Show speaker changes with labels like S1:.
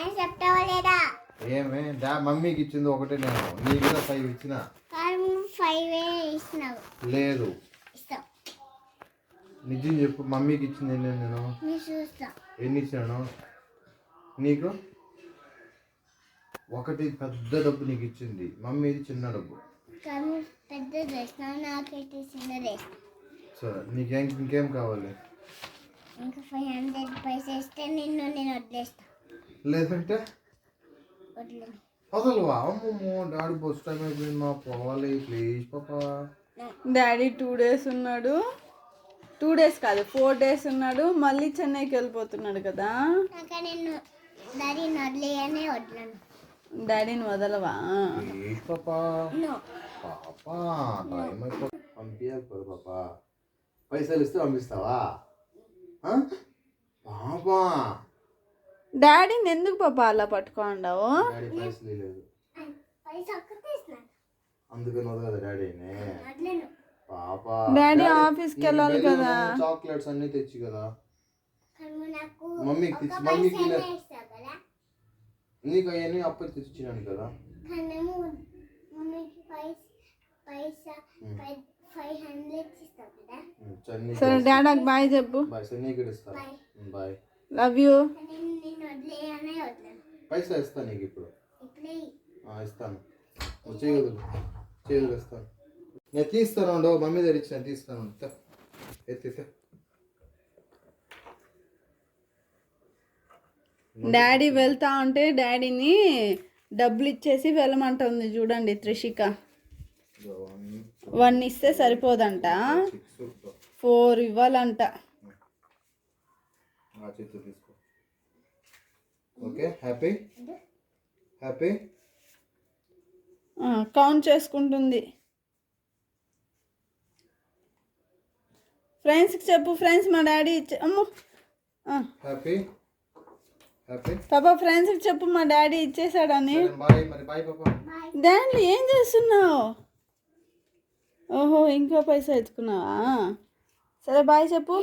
S1: ఏం చెప్తావా లేదా?
S2: ఏమే డా మమ్మీకి ఇచ్చింది ఒకటే నేను. నీ కూడా ఫైవ్ ఇచ్చిన?
S1: ఫైవ్ ఇస్తున్నావు.
S2: లేదు.
S1: ఇస్తావు.
S2: నిజం చెప్పు మమ్మీకి ఇచ్చింది ఎన్ని నేను?
S1: నేను చూస్తా.
S2: ఎన్ని ఇచ్చాను నీకు? ఒకటి పెద్ద డబ్బు నీకు ఇచ్చింది. మమ్మీది చిన్న డబ్బు.
S1: కానీ పెద్ద చేసినావు నాకైతే చిన్నదే
S2: సరే నీకేం ఇంకేం కావాలి?
S1: ఇంకా ఫైవ్ హండ్రెడ్ పైసా ఇస్తే నిన్ను నేను వదిలేస్తా.
S2: లేదంటే? అసలు అమ్మమ్మో డాడీ బస్ టైం అయిపోయింది మా పోవాలి ప్లీజ్ పాపా.
S3: డాడీ టూ డేస్ ఉన్నాడు. టూ డేస్ కాదు ఫోర్ డేస్ ఉన్నాడు. మళ్ళీ చెన్నైకి వెళ్ళిపోతున్నాడు కదా.
S1: డాడీని
S3: వదలవా?
S2: పాపా. పైసలు ఇస్తే పంపిస్తావా? పాపా.
S3: డాడీని ఎందుకు పాప అలా పట్టుకోండావు?
S2: డాడీ
S3: డాడీ ఆఫీస్కి వెళ్ళాలి కదా.
S2: చాక్లెట్స్ అన్ని తెచ్చి కదా. మమ్మీకి తెచ్చి మమ్మీకి నీకు అవన్నీ అప్పు తెచ్చినాను కదా.
S3: సరే డాడీకి బాయ్ చెప్పు.
S2: బాయ్
S1: బాయ్
S3: లవ్ యూ
S1: కానీ నేను వదిలేయనే వదలను
S2: పైసా ఇస్తాను నీకు ఇప్పుడు. ఇస్తాను. చేయగలదు ఇస్తాను నేను తీస్తాను ఉండు మమ్మీ దగ్గర ఇచ్చిన తీస్తాను ఉండు. తే. ఎత్తి తే.
S3: డాడీ వెళ్తా ఉంటే డాడీని డబ్బులు ఇచ్చేసి వెళ్ళమంటుంది చూడండి త్రిషిక.
S2: వన్,
S3: ఇస్తే సరిపోదంట. Four ఇవ్వాలంట.
S2: Okay happy? Happy?
S3: Count చేసుకుంటుంది. ఫ్రెండ్స్కి చెప్పు ఫ్రెండ్స్ మా డాడీ ఇచ్చే అమ్మో! ఆ,
S2: హ్యాపీ? హ్యాపీ?
S3: పాపా ఫ్రెండ్స్కి చెప్పు మా డాడీ ఇచ్చేసాడని. డాడీ ఏం చేస్తున్నావు? ఓహో ఇంకో పైసా ఎత్తుకున్నావా? సరే బాయ్ చెప్పు.